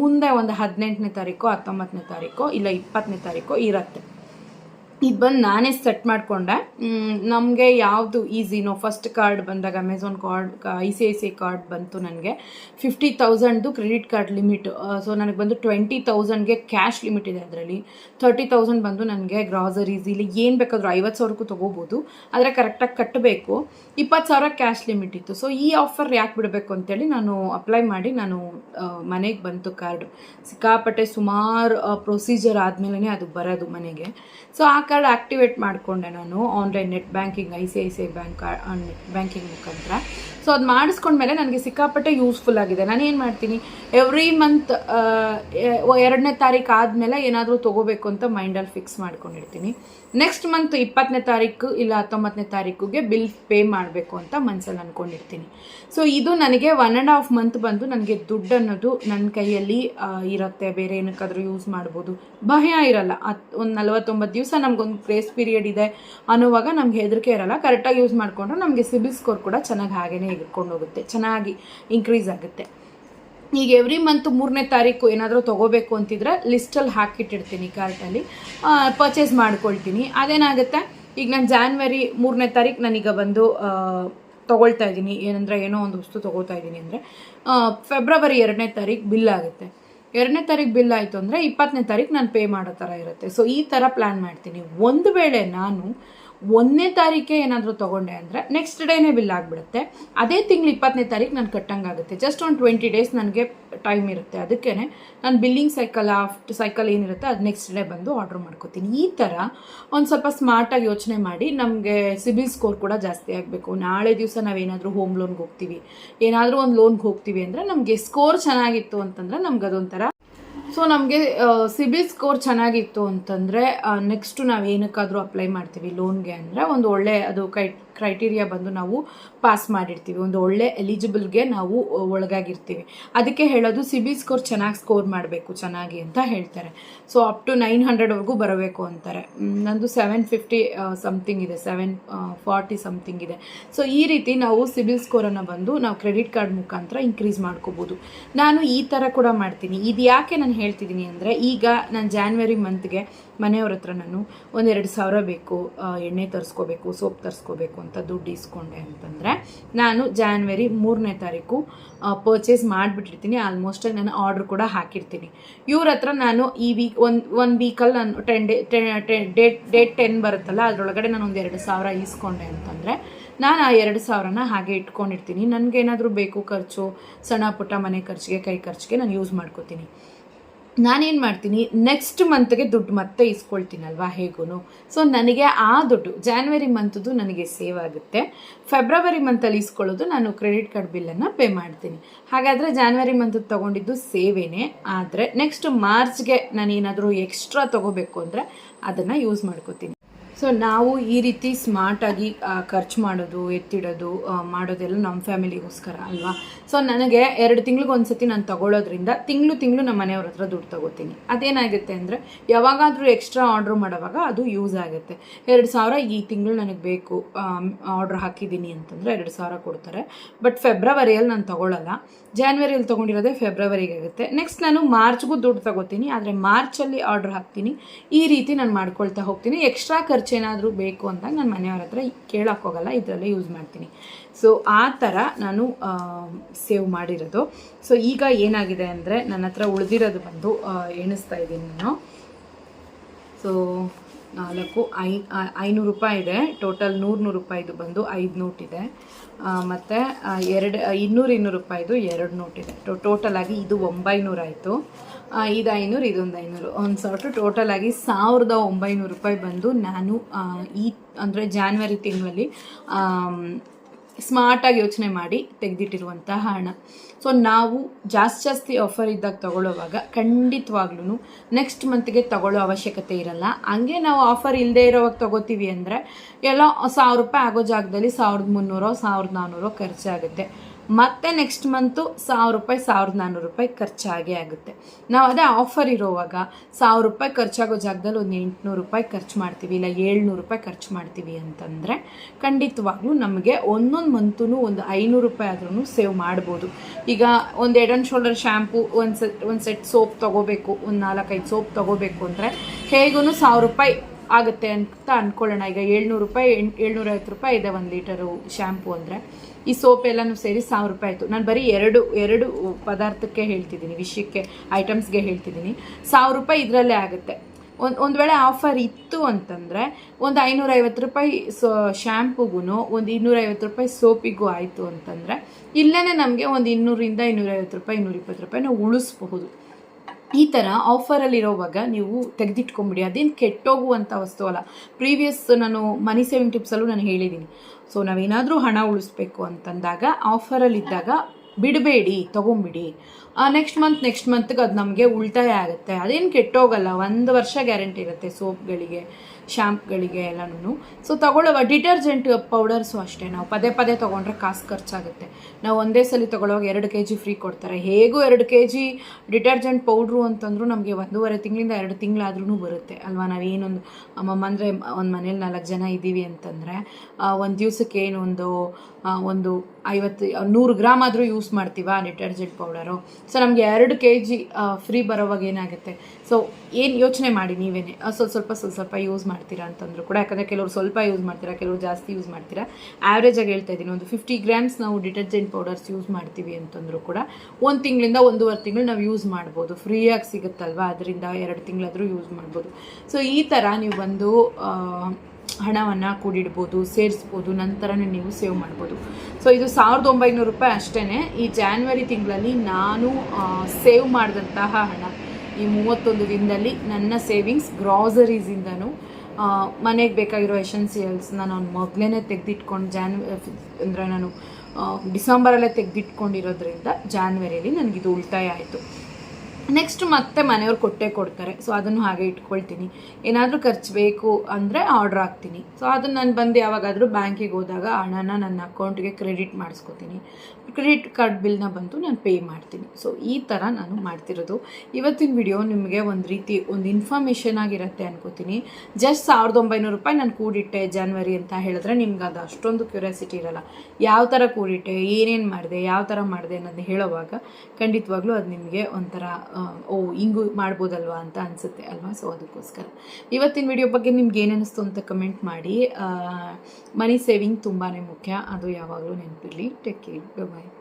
ಮುಂದೆ ಒಂದು ಹದಿನೆಂಟನೇ ತಾರೀಕು ಹತ್ತೊಂಬತ್ತನೇ ತಾರೀಕು ಇಲ್ಲ ಇಪ್ಪತ್ತನೇ ತಾರೀಕು ಇರುತ್ತೆ. ಇದು ಬಂದು ನಾನೇ ಸೆಟ್ ಮಾಡಿಕೊಂಡೆ. ನಮಗೆ ಯಾವುದು ಈಸಿನೋ ಫಸ್ಟ್ ಕಾರ್ಡ್ ಬಂದಾಗ Amazon card I C I C I card ಬಂತು ನನಗೆ. ಫಿಫ್ಟಿ ತೌಸಂಡ್ದು ಕ್ರೆಡಿಟ್ ಕಾರ್ಡ್ ಲಿಮಿಟ್ ಸೊ ನನಗೆ ಬಂದು ಟ್ವೆಂಟಿ ತೌಸಂಡ್ಗೆ ಕ್ಯಾಶ್ ಲಿಮಿಟ್ ಇದೆ ಅದರಲ್ಲಿ. ತರ್ಟಿ ತೌಸಂಡ್ ಬಂದು ನನಗೆ ಗ್ರಾಸರೀಸ್ ಇಲ್ಲಿ ಏನು ಬೇಕಾದರೂ ಐವತ್ತು ಸಾವಿರಕ್ಕೂ ತೊಗೋಬೋದು. ಆದರೆ ಕರೆಕ್ಟಾಗಿ ಕಟ್ಟಬೇಕು ಇಪ್ಪತ್ತು ಸಾವಿರ ಕ್ಯಾಶ್ ಲಿಮಿಟ್ ಇತ್ತು. ಸೊ ಈ ಆಫರ್ ಯಾಕೆ ಬಿಡಬೇಕು ಅಂತೇಳಿ ನಾನು ಅಪ್ಲೈ ಮಾಡಿ ನಾನು ಮನೆಗೆ ಬಂತು ಕಾರ್ಡು ಸಿಕ್ಕಾಪಟ್ಟೆ ಸುಮಾರು ಪ್ರೊಸೀಜರ್ ಆದಮೇಲೆ ಅದು ಬರೋದು ಮನೆಗೆ. ಸೊ ಆ ಕಾರ್ಡ್ ಆಕ್ಟಿವೇಟ್ ಮಾಡಿಕೊಂಡೆ ನಾನು online net banking, I C I C I bank net banking ಮುಖಾಂತರ. ಸೊ ಅದು ಮಾಡಿಸ್ಕೊಂಡ್ಮೇಲೆ ನನಗೆ ಸಿಕ್ಕಾಪಟ್ಟೆ ಯೂಸ್ಫುಲ್ ಆಗಿದೆ. ನಾನು ಏನು ಮಾಡ್ತೀನಿ? ಎವ್ರಿ ಮಂತ್ ಎರಡನೇ ತಾರೀಕು ಆದಮೇಲೆ ಏನಾದರೂ ತೊಗೋಬೇಕು ಅಂತ ಮೈಂಡಲ್ಲಿ ಫಿಕ್ಸ್ ಮಾಡ್ಕೊಂಡಿರ್ತೀನಿ. ನೆಕ್ಸ್ಟ್ ಮಂತ್ ಇಪ್ಪತ್ತನೇ ತಾರೀಕು ಇಲ್ಲ ಹತ್ತೊಂಬತ್ತನೇ ತಾರೀಕಿಗೆ ಬಿಲ್ ಪೇ ಮಾಡಬೇಕು ಅಂತ ಮನಸ್ಸಲ್ಲಿ ಅಂದ್ಕೊಂಡಿರ್ತೀನಿ ಸೊ ಇದು ನನಗೆ ಒನ್ ಆ್ಯಂಡ್ ಹಾಫ್ ಮಂತ್ ಬಂದು ನನಗೆ ದುಡ್ಡು ಅನ್ನೋದು ನನ್ನ ಕೈಯಲ್ಲಿ ಇರುತ್ತೆ. ಬೇರೆ ಏನಕ್ಕಾದರೂ ಯೂಸ್ ಮಾಡ್ಬೋದು. ಭಯ ಇರಲ್ಲ. ಹತ್ತು ಒಂದು ನಲವತ್ತೊಂಬತ್ತು ದಿವಸ ನಮಗೊಂದು ಗ್ರೇಸ್ ಪೀರಿಯಡ್ ಇದೆ ಅನ್ನುವಾಗ ನಮ್ಗೆ ಹೆದರಿಕೆ ಇರಲ್ಲ. ಕರೆಕ್ಟಾಗಿ ಯೂಸ್ ಮಾಡಿಕೊಂಡ್ರೆ ನಮಗೆ ಸಿಬಿಲ್ ಸ್ಕೋರ್ ಕೂಡ ಚೆನ್ನಾಗಿ ಹಾಗೇನೇ ಇಟ್ಕೊಂಡು ಹೋಗುತ್ತೆ. ಚೆನ್ನಾಗಿ ಇನ್ಕ್ರೀಸ್ ಆಗುತ್ತೆ. ಈಗ ಎವ್ರಿ ಮಂತ್ ಮೂರನೇ ತಾರೀಕು ಏನಾದರೂ ತೊಗೋಬೇಕು ಅಂತಿದ್ರೆ ಲಿಸ್ಟಲ್ಲಿ ಹಾಕಿಟ್ಟಿರ್ತೀನಿ ಕಾರ್ಟಲ್ಲಿ ಪರ್ಚೇಸ್ ಮಾಡ್ಕೊಳ್ತೀನಿ. ಅದೇನಾಗುತ್ತೆ? ಈಗ ನಾನು ಜಾನ್ವರಿ ಮೂರನೇ ತಾರೀಕು ನಾನೀಗ ಬಂದು ತೊಗೊಳ್ತಾ ಇದ್ದೀನಿ. ಏನಂದರೆ ಏನೋ ಒಂದು ವಸ್ತು ತೊಗೊಳ್ತಾ ಇದ್ದೀನಿ ಅಂದರೆ ಫೆಬ್ರವರಿ ಎರಡನೇ ತಾರೀಕು ಬಿಲ್ ಆಗುತ್ತೆ. ಎರಡನೇ ತಾರೀಕು ಬಿಲ್ ಆಯಿತು ಅಂದರೆ ಇಪ್ಪತ್ತನೇ ತಾರೀಕು ನಾನು ಪೇ ಮಾಡೋ ಥರ ಇರುತ್ತೆ. ಸೊ ಈ ಥರ ಪ್ಲ್ಯಾನ್ ಮಾಡ್ತೀನಿ. ಒಂದು ವೇಳೆ ನಾನು ಒಂದನೇ ತಾರೀಕೆ ಏನಾದರೂ ತೊಗೊಂಡೆ ಅಂದರೆ ನೆಕ್ಸ್ಟ್ ಡೇನೇ ಬಿಲ್ ಆಗಿಬಿಡುತ್ತೆ. ಅದೇ ತಿಂಗಳು ಇಪ್ಪತ್ತನೇ ತಾರೀಕು ನಾನು ಕಟ್ಟಂಗಾಗುತ್ತೆ ಜಸ್ಟ್ ಒಂದು ಟ್ವೆಂಟಿ ಡೇಸ್ ನನಗೆ ಟೈಮ್ ಇರುತ್ತೆ. ಅದಕ್ಕೇ ನಾನು ಬಿಲ್ಲಿಂಗ್ ಸೈಕಲ್ ಆಫ್ಟ್ ಸೈಕಲ್ ಏನಿರುತ್ತೆ ಅದು ನೆಕ್ಸ್ಟ್ ಡೇ ಬಂದು ಆರ್ಡ್ರ್ ಮಾಡ್ಕೋತೀನಿ. ಈ ಥರ ಒಂದು ಸ್ವಲ್ಪ ಸ್ಮಾರ್ಟಾಗಿ ಯೋಚನೆ ಮಾಡಿ ನಮಗೆ ಸಿಬಿಲ್ ಸ್ಕೋರ್ ಕೂಡ ಜಾಸ್ತಿ ಆಗಬೇಕು. ನಾಳೆ ದಿವಸ ನಾವೇನಾದರೂ ಹೋಮ್ ಲೋನ್ಗೆ ಹೋಗ್ತೀವಿ. ಏನಾದರೂ ಒಂದು ಲೋನ್ಗೆ ಹೋಗ್ತೀವಿ ಅಂದರೆ ನಮಗೆ ಸ್ಕೋರ್ ಚೆನ್ನಾಗಿತ್ತು ಅಂತಂದರೆ ನಮ್ಗೆ ಅದೊಂಥರ ಸೊ ನಮಗೆ ಸಿಬಿಲ್ ಸ್ಕೋರ್ ಚೆನ್ನಾಗಿತ್ತು ಅಂತಂದರೆ ನೆಕ್ಸ್ಟು ನಾವು ಏನಕ್ಕಾದರೂ ಅಪ್ಲೈ ಮಾಡ್ತೀವಿ ಲೋನ್ಗೆ ಅಂದರೆ, ಒಂದು ಒಳ್ಳೆ, ಅದು ಕೈ ಕ್ರೈಟೀರಿಯಾ ಬಂದು ನಾವು ಪಾಸ್ ಮಾಡಿರ್ತೀವಿ. ಒಂದು ಒಳ್ಳೆ ಎಲಿಜಿಬಲ್ಗೆ ನಾವು ಒಳಗಾಗಿರ್ತೀವಿ. ಅದಕ್ಕೆ ಹೇಳೋದು ಸಿಬಿಲ್ ಸ್ಕೋರ್ ಚೆನ್ನಾಗಿ ಸ್ಕೋರ್ ಮಾಡಬೇಕು, ಚೆನ್ನಾಗಿ ಅಂತ ಹೇಳ್ತಾರೆ. ಸೊ ಅಪ್ ಟು ನೈನ್ ಹಂಡ್ರೆಡ್ವರೆಗೂ ಬರಬೇಕು ಅಂತಾರೆ. ನಂದು ಸೆವೆನ್ ಫಿಫ್ಟಿ ಸಮಥಿಂಗ್ ಇದೆ. ಸೆವೆನ್ ಫಾರ್ಟಿ ಸಮಥಿಂಗ್ ಇದೆ. ಸೊ ಈ ರೀತಿ ನಾವು ಸಿಬಿಲ್ ಸ್ಕೋರನ್ನು ಬಂದು ನಾವು ಕ್ರೆಡಿಟ್ ಕಾರ್ಡ್ ಮುಖಾಂತರ ಇನ್ಕ್ರೀಸ್ ಮಾಡ್ಕೋಬೋದು. ನಾನು ಈ ಥರ ಕೂಡ ಮಾಡ್ತೀನಿ. ಇದು ಯಾಕೆ ನಾನು ಹೇಳ್ತಿದ್ದೀನಿ ಅಂದರೆ, ಈಗ ನಾನು ಜಾನ್ವರಿ ಮಂತ್ಗೆ ಮನೆಯವ್ರ ಹತ್ರ ನಾನು ಒಂದೆರಡು ಸಾವಿರ ಬೇಕು ಎಣ್ಣೆ ತರಿಸ್ಕೋಬೇಕು, ಸೋಪ್ ತರಿಸ್ಕೋಬೇಕು ಅಂತ ದುಡ್ಡು ಇಸ್ಕೊಂಡೆ ಅಂತಂದರೆ ನಾನು ಜಾನ್ವರಿ ಮೂರನೇ ತಾರೀಕು ಪರ್ಚೇಸ್ ಮಾಡಿಬಿಟ್ಟಿರ್ತೀನಿ. ಆಲ್ಮೋಸ್ಟ್ ನಾನು ಆರ್ಡ್ರ್ ಕೂಡ ಹಾಕಿರ್ತೀನಿ. ಇವ್ರ ಹತ್ರ ನಾನು ಈ ವೀಕ್ ಒಂದು ಒಂದು ವೀಕಲ್ಲಿ ನಾನು ten day date date ten ಬರುತ್ತಲ್ಲ, ಅದರೊಳಗಡೆ ನಾನು ಒಂದು ಎರಡು ಸಾವಿರ ಈಸ್ಕೊಂಡೆ ಅಂತಂದರೆ ನಾನು ಆ ಎರಡು ಸಾವಿರನ ಹಾಗೆ ಇಟ್ಕೊಂಡಿರ್ತೀನಿ. ನನಗೇನಾದರೂ ಬೇಕು ಖರ್ಚು, ಸಣ್ಣ ಪುಟ್ಟ ಮನೆ ಖರ್ಚಿಗೆ, ಕೈ ಖರ್ಚಿಗೆ ನಾನು ಯೂಸ್ ಮಾಡ್ಕೋತೀನಿ. ನಾನೇನು ಮಾಡ್ತೀನಿ ನೆಕ್ಸ್ಟ್ ಮಂತ್ಗೆ ದುಡ್ಡು ಮತ್ತೆ ಇಸ್ಕೊಳ್ತೀನಲ್ವಾ ಹೇಗೂ ಸೊ ನನಗೆ ಆ ದುಡ್ಡು ಜಾನ್ವರಿ ಮಂತದ್ದು ನನಗೆ ಸೇವ್ ಆಗುತ್ತೆ. ಫೆಬ್ರವರಿ ಮಂತಲ್ಲಿ ಇಸ್ಕೊಳ್ಳೋದು ನಾನು ಕ್ರೆಡಿಟ್ ಕಾರ್ಡ್ ಬಿಲ್ಲನ್ನು ಪೇ ಮಾಡ್ತೀನಿ. ಹಾಗಾದರೆ ಜಾನ್ವರಿ ಮಂತ್ ತೊಗೊಂಡಿದ್ದು ಸೇವೇನೆ. ಆದರೆ ನೆಕ್ಸ್ಟ್ ಮಾರ್ಚ್ಗೆ ನಾನು ಏನಾದರೂ ಎಕ್ಸ್ಟ್ರಾ ತೊಗೋಬೇಕು ಅಂದರೆ ಅದನ್ನು ಯೂಸ್ ಮಾಡ್ಕೋತೀನಿ. ಸೊ ನಾವು ಈ ರೀತಿ ಸ್ಮಾರ್ಟಾಗಿ ಖರ್ಚು ಮಾಡೋದು, ಎತ್ತಿಡೋದು ಮಾಡೋದೆಲ್ಲ ನಮ್ಮ ಫ್ಯಾಮಿಲಿಗೋಸ್ಕರ ಅಲ್ವಾ? ಸೊ ನನಗೆ ಎರಡು ತಿಂಗ್ಳಿಗೆ ಒಂದ್ಸತಿ ನಾನು ತಗೊಳ್ಳೋದ್ರಿಂದ ತಿಂಗಳು ತಿಂಗಳು ನಮ್ಮ ಮನೆಯವ್ರ ಹತ್ರ ದುಡ್ಡು ತೊಗೋತೀನಿ. ಅದೇನಾಗುತ್ತೆ ಅಂದರೆ, ಯಾವಾಗಾದರೂ ಎಕ್ಸ್ಟ್ರಾ ಆರ್ಡ್ರ್ ಮಾಡೋವಾಗ ಅದು ಯೂಸ್ ಆಗುತ್ತೆ. ಎರಡು ಸಾವಿರ ಈ ತಿಂಗಳು ನನಗೆ ಬೇಕು ಆರ್ಡ್ರ್ ಹಾಕಿದ್ದೀನಿ ಅಂತಂದರೆ ಎರಡು ಸಾವಿರ ಕೊಡ್ತಾರೆ. ಬಟ್ ಫೆಬ್ರವರಿಯಲ್ಲಿ ನಾನು ತಗೊಳ್ಳಲ್ಲ ಜಾನ್ವರಿಯಲ್ಲಿ ತೊಗೊಂಡಿರೋದೇ ಫೆಬ್ರವರಿಗೆ ಆಗುತ್ತೆ. ನೆಕ್ಸ್ಟ್ ನಾನು ಮಾರ್ಚ್ಗೂ ದುಡ್ಡು ತಗೋತೀನಿ. ಆದರೆ ಮಾರ್ಚಲ್ಲಿ ಆರ್ಡ್ರ್ ಹಾಕ್ತೀನಿ. ಈ ರೀತಿ ನಾನು ಮಾಡ್ಕೊಳ್ತಾ ಹೋಗ್ತೀನಿ. ಎಕ್ಸ್ಟ್ರಾ ಖರ್ಚು ಏನಾದರೂ ಬೇಕು ಅಂತ ನಾನು ಮನೆಯವ್ರ ಹತ್ರ ಕೇಳೋಕ್ಕೋಗಲ್ಲ ಇದರಲ್ಲೇ ಯೂಸ್ ಮಾಡ್ತೀನಿ. ಸೊ ಆ ಥರ ನಾನು ಸೇವ್ ಮಾಡಿರೋದು. ಸೊ ಈಗ ಏನಾಗಿದೆ ಅಂದರೆ ನನ್ನ ಹತ್ರ ಉಳಿದಿರೋದು ಬಂದು ಎಣಿಸ್ತಾ ಇದ್ದೀನಿ ನಾನು. ಸೊ ನಾಲ್ಕು, ಐ ಐನೂರು ರೂಪಾಯಿ ಇದೆ. ಟೋಟಲ್ ನೂರು ನೂರು ರೂಪಾಯಿದು ಬಂದು ಐದು ಇದೆ. ಮತ್ತು ಎರಡು ಇನ್ನೂರು ಇನ್ನೂರು ರೂಪಾಯಿದು ಎರಡು ನೋಟ್ ಇದೆ. ಟೋಟಲ್ ಆಗಿ ಇದು ಒಂಬೈನೂರು ಆಯಿತು ಇದು ಐನೂರು ಇದೊಂದು ಐನೂರು. ಒಂದು ಸಾವಿರ ಟೋಟಲ್ ಆಗಿ ಸಾವಿರದ ಒಂಬೈನೂರು ರೂಪಾಯಿ ಬಂದು ನಾನು ಈ, ಅಂದರೆ ಜಾನ್ವರಿ ತಿಂಗಳಲ್ಲಿ ಸ್ಮಾರ್ಟಾಗಿ ಯೋಚನೆ ಮಾಡಿ ತೆಗೆದಿಟ್ಟಿರುವಂತಹ ಹಣ. ಸೊ ನಾವು ಜಾಸ್ತಿ ಜಾಸ್ತಿ ಆಫರ್ ಇದ್ದಾಗ ತಗೊಳ್ಳೋವಾಗ ಖಂಡಿತವಾಗ್ಲೂ ನೆಕ್ಸ್ಟ್ ಮಂತ್ಗೆ ತಗೊಳ್ಳೋ ಅವಶ್ಯಕತೆ ಇರಲ್ಲ. ಹಂಗೆ ನಾವು ಆಫರ್ ಇಲ್ಲದೆ ಇರೋವಾಗ ತಗೋತೀವಿ ಅಂದರೆ, ಎಲ್ಲ ಸಾವಿರ ರೂಪಾಯಿ ಆಗೋ ಜಾಗದಲ್ಲಿ ಸಾವಿರದ ಮುನ್ನೂರೋ, ಸಾವಿರದ ನಾನ್ನೂರೋ ಖರ್ಚಾಗುತ್ತೆ. ಮತ್ತೆ ನೆಕ್ಸ್ಟ್ ಮಂತು ಸಾವಿರ ರೂಪಾಯಿ, ಸಾವಿರದ ನಾನ್ನೂರು ರೂಪಾಯಿ ಖರ್ಚಾಗೇ ಆಗುತ್ತೆ. ನಾವು ಅದೇ ಆಫರ್ ಇರೋವಾಗ ಸಾವಿರ ರೂಪಾಯಿ ಖರ್ಚಾಗೋ ಜಾಗದಲ್ಲಿ ಒಂದು ಎಂಟುನೂರು ರೂಪಾಯಿ ಖರ್ಚು ಮಾಡ್ತೀವಿ, ಇಲ್ಲ ಏಳ್ನೂರು ರೂಪಾಯಿ ಖರ್ಚು ಮಾಡ್ತೀವಿ ಅಂತಂದರೆ ಖಂಡಿತವಾಗ್ಲೂ ನಮಗೆ ಒಂದೊಂದು ಮಂತೂ ಒಂದು ಐನೂರು ರೂಪಾಯಿ ಆದ್ರೂ ಸೇವ್ ಮಾಡ್ಬೋದು. ಈಗ ಒಂದು ಎಡ್ ಆ್ಯಂಡ್ ಶೋಲ್ಡರ್ ಶ್ಯಾಂಪು ಒಂದು ಸೆಟ್ ಒಂದು ಸೆಟ್ ಸೋಪ್ ತೊಗೋಬೇಕು, ಒಂದು ನಾಲ್ಕೈದು ಸೋಪ್ ತೊಗೋಬೇಕು ಅಂದರೆ ಹೇಗೂ ಸಾವಿರ ರೂಪಾಯಿ ಆಗುತ್ತೆ ಅಂತ ಅಂದ್ಕೊಳ್ಳೋಣ ಈಗ ಏಳ್ನೂರು ರೂಪಾಯಿ ಎಂಟು ಏಳ್ನೂರೈವತ್ತು ರೂಪಾಯಿ ಇದೆ ಒಂದು ಲೀಟರು ಶ್ಯಾಂಪು ಅಂದರೆ. ಈ ಸೋಪ್ ಸೇರಿ ಸಾವಿರ ರೂಪಾಯಿ ಆಯಿತು. ನಾನು ಬರೀ ಎರಡು ಎರಡು ಪದಾರ್ಥಕ್ಕೆ ಹೇಳ್ತಿದ್ದೀನಿ, ವಿಷಯಕ್ಕೆ ಐಟಮ್ಸ್ಗೆ ಹೇಳ್ತಿದ್ದೀನಿ. ಸಾವಿರ ರೂಪಾಯಿ ಇದರಲ್ಲೇ ಆಗುತ್ತೆ. ಒಂದು ಒಂದು ವೇಳೆ ಆಫರ್ ಇತ್ತು ಅಂತಂದರೆ, ಒಂದು ಐನೂರೈವತ್ತು ರೂಪಾಯಿ ಸೊ ಶ್ಯಾಂಪುಗೂ ಒಂದು ಇನ್ನೂರೈವತ್ತು ರೂಪಾಯಿ ಸೋಪಿಗೂ ಆಯಿತು ಅಂತಂದರೆ ಇಲ್ಲೇ ನಮಗೆ ಒಂದು ಇನ್ನೂರಿಂದ ಇನ್ನೂರೈವತ್ತು ರೂಪಾಯಿ, ಇನ್ನೂರಿಪ್ಪತ್ತು ರೂಪಾಯಿ ನಾವು ಉಳಿಸ್ಬಹುದು. ಈ ಥರ ಆಫರಲ್ಲಿರೋವಾಗ ನೀವು ತೆಗೆದಿಟ್ಕೊಂಬಿಡಿ. ಅದೇನು ಕೆಟ್ಟೋಗುವಂಥ ವಸ್ತು ಅಲ್ಲ. ಪ್ರೀವಿಯಸ್ ನಾನು ಮನಿ ಸೇವಿಂಗ್ ಟಿಪ್ಸಲ್ಲೂ ನಾನು ಹೇಳಿದ್ದೀನಿ ಸೊ ನಾವೇನಾದರೂ ಹಣ ಉಳಿಸ್ಬೇಕು ಅಂತಂದಾಗ ಆಫರಲ್ಲಿದ್ದಾಗ ಬಿಡಬೇಡಿ, ತೊಗೊಂಬಿಡಿ. ನೆಕ್ಸ್ಟ್ ಮಂತ್ ನೆಕ್ಸ್ಟ್ ಮಂತ್ಗೆ ಅದು ನಮಗೆ ಉಳಿತಾಯ ಆಗುತ್ತೆ. ಅದೇನು ಕೆಟ್ಟೋಗಲ್ಲ. ಒಂದು ವರ್ಷ ಗ್ಯಾರಂಟಿ ಇರುತ್ತೆ ಸೋಪ್ಗಳಿಗೆ ಶ್ಯಾಂಪ್ಗಳಿಗೆ ಎಲ್ಲನೂ. ಸೊ ತಗೊಳ್ಳುವ ಡಿಟರ್ಜೆಂಟ್ ಪೌಡರ್ಸು ಅಷ್ಟೇ. ನಾವು ಪದೇ ಪದೇ ತೊಗೊಂಡ್ರೆ ಕಾಸು ಖರ್ಚಾಗುತ್ತೆ. ನಾವು ಒಂದೇ ಸಲ ತೊಗೊಳ್ಳೋವಾಗ ಎರಡು ಕೆ ಜಿ ಫ್ರೀ ಕೊಡ್ತಾರೆ. ಹೇಗೂ ಎರಡು ಕೆ ಜಿ ಡಿಟರ್ಜೆಂಟ್ ಪೌಡ್ರು ಅಂತಂದ್ರೂ ನಮಗೆ ಒಂದೂವರೆ ತಿಂಗಳಿಂದ ಎರಡು ತಿಂಗಳಾದ್ರೂ ಬರುತ್ತೆ. ಅಲ್ವಾ? ನಾವೇನೊಂದು ಅಮ್ಮಮ್ಮ ಅಂದರೆ ಒಂದು ಮನೇಲಿ ನಾಲ್ಕು ಜನ ಇದ್ದೀವಿ ಅಂತಂದರೆ ಒಂದು ದಿವಸಕ್ಕೆ ಏನೊಂದು ಒಂದು ಐವತ್ತು, ನೂರು ಗ್ರಾಮ್ ಆದರೂ ಯೂಸ್ ಮಾಡ್ತೀವ ಡಿಟರ್ಜೆಂಟ್ ಪೌಡರು. ಸೊ ನಮಗೆ ಎರಡು ಕೆ ಜಿ ಫ್ರೀ ಬರೋವಾಗ ಏನಾಗುತ್ತೆ? ಸೊ ಏನು ಯೋಚನೆ ಮಾಡಿ ನೀವೇನೆ? ಸ್ವಲ್ಪ ಸ್ವಲ್ಪ ಸ್ವಲ್ಪ ಸ್ವಲ್ಪ ಯೂಸ್ ಮಾಡ್ತೀರಾ ಅಂತಂದ್ರು ಕೂಡ. ಯಾಕಂದರೆ ಕೆಲವರು ಸ್ವಲ್ಪ ಯೂಸ್ ಮಾಡ್ತೀರಾ, ಕೆಲವರು ಜಾಸ್ತಿ ಯೂಸ್ ಮಾಡ್ತೀರಾ. ಆ್ಯಾವ್ರೇಜಾಗಿ ಹೇಳ್ತಾ ಇದ್ದೀನಿ. ಒಂದು ಫಿಫ್ಟಿ ಗ್ರಾಮ್ಸ್ ನಾವು ಡಿಟರ್ಜೆಂಟ್ ಪೌಡರ್ಸ್ ಯೂಸ್ ಮಾಡ್ತೀವಿ ಅಂತಂದ್ರು ಕೂಡ ಒಂದು ತಿಂಗಳಿಂದ ಒಂದೂವರೆ ತಿಂಗಳು ನಾವು ಯೂಸ್ ಮಾಡ್ಬೋದು. ಫ್ರೀಯಾಗಿ ಸಿಗುತ್ತಲ್ವ? ಅದರಿಂದ ಎರಡು ತಿಂಗಳಾದರೂ ಯೂಸ್ ಮಾಡ್ಬೋದು. ಸೊ ಈ ಥರ ನೀವು ಬಂದು ಹಣವನ್ನು ಕೂಡಿಡ್ಬೋದು, ಸೇರಿಸ್ಬೋದು, ನಂತರನೇ ನೀವು ಸೇವ್ ಮಾಡ್ಬೋದು. ಸೊ ಇದು ಸಾವಿರದ ಒಂಬೈನೂರು ರೂಪಾಯಿ ಅಷ್ಟೇ ಈ ಜಾನ್ವರಿ ತಿಂಗಳಲ್ಲಿ ನಾನು ಸೇವ್ ಮಾಡಿದಂತಹ ಹಣ. ಈ ಮೂವತ್ತೊಂದು ದಿನದಲ್ಲಿ ನನ್ನ ಸೇವಿಂಗ್ಸ್ ಗ್ರಾಸರೀಸಿಂದನೂ ಮನೆಗೆ ಬೇಕಾಗಿರೋ ಎಸೆನ್ಸಿಯಲ್ಸ್ನ ನಾನು ಮೊದಲೇ ತೆಗೆದಿಟ್ಕೊಂಡು ಜಾನ್ ಅಂದರೆ ನಾನು ಡಿಸೆಂಬರಲ್ಲೇ ತೆಗೆದಿಟ್ಕೊಂಡಿರೋದ್ರಿಂದ ಜಾನ್ವರಿಯಲ್ಲಿ ನನಗಿದು ಉಳಿತಾಯ ಆಯಿತು. ನೆಕ್ಸ್ಟ್ ಮತ್ತೆ ಮನೆಯವ್ರು ಕೊಟ್ಟೆ ಕೊಡ್ತಾರೆ. ಸೊ ಅದನ್ನು ಹಾಗೆ ಇಟ್ಕೊಳ್ತೀನಿ. ಏನಾದರೂ ಖರ್ಚು ಬೇಕು ಅಂದರೆ ಆರ್ಡ್ರ್ ಹಾಕ್ತೀನಿ. ಸೊ ಅದನ್ನು ನಾನು ಬಂದು ಯಾವಾಗಾದರೂ ಬ್ಯಾಂಕಿಗೆ ಹೋದಾಗ ಹಣನ ನನ್ನ ಅಕೌಂಟ್ಗೆ ಕ್ರೆಡಿಟ್ ಮಾಡಿಸ್ಕೋತೀನಿ. ಕ್ರೆಡಿಟ್ ಕಾರ್ಡ್ ಬಿಲ್ನ ಬಂದು ನಾನು ಪೇ ಮಾಡ್ತೀನಿ. ಸೊ ಈ ಥರ ನಾನು ಮಾಡ್ತಿರೋದು. ಇವತ್ತಿನ ವಿಡಿಯೋ ನಿಮಗೆ ಒಂದು ರೀತಿ ಒಂದು ಇನ್ಫಾರ್ಮೇಷನ್ ಆಗಿರುತ್ತೆ ಅನ್ಕೋತೀನಿ. ಜಸ್ಟ್ ಸಾವಿರದ ಒಂಬೈನೂರು ರೂಪಾಯಿ ನಾನು ಕೂಡಿಟ್ಟೆ ಜಾನ್ವರಿ ಅಂತ ಹೇಳಿದ್ರೆ ನಿಮ್ಗೆ ಅದು ಅಷ್ಟೊಂದು ಕ್ಯೂರಿಯಾಸಿಟಿ ಇರಲ್ಲ. ಯಾವ ಥರ ಕೂಡಿಟ್ಟೆ, ಏನೇನು ಮಾಡಿದೆ, ಯಾವ ಥರ ಮಾಡಿದೆ ಅನ್ನೋದು ಹೇಳೋವಾಗ ಖಂಡಿತವಾಗ್ಲೂ ಅದು ನಿಮಗೆ ಒಂಥರ ಓ, ಹಿಂಗೂ ಮಾಡ್ಬೋದಲ್ವಾ ಅಂತ ಅನಿಸುತ್ತೆ ಅಲ್ವಾ? ಸೊ ಅದಕ್ಕೋಸ್ಕರ. ಇವತ್ತಿನ ವಿಡಿಯೋ ಬಗ್ಗೆ ನಿಮ್ಗೆ ಏನು ಅನ್ನಿಸ್ತು ಅಂತ ಕಮೆಂಟ್ ಮಾಡಿ. ಮನಿ ಸೇವಿಂಗ್ ತುಂಬಾ ಮುಖ್ಯ. ಅದು ಯಾವಾಗಲೂ ನೆನಪಿರಲಿ. Take care bye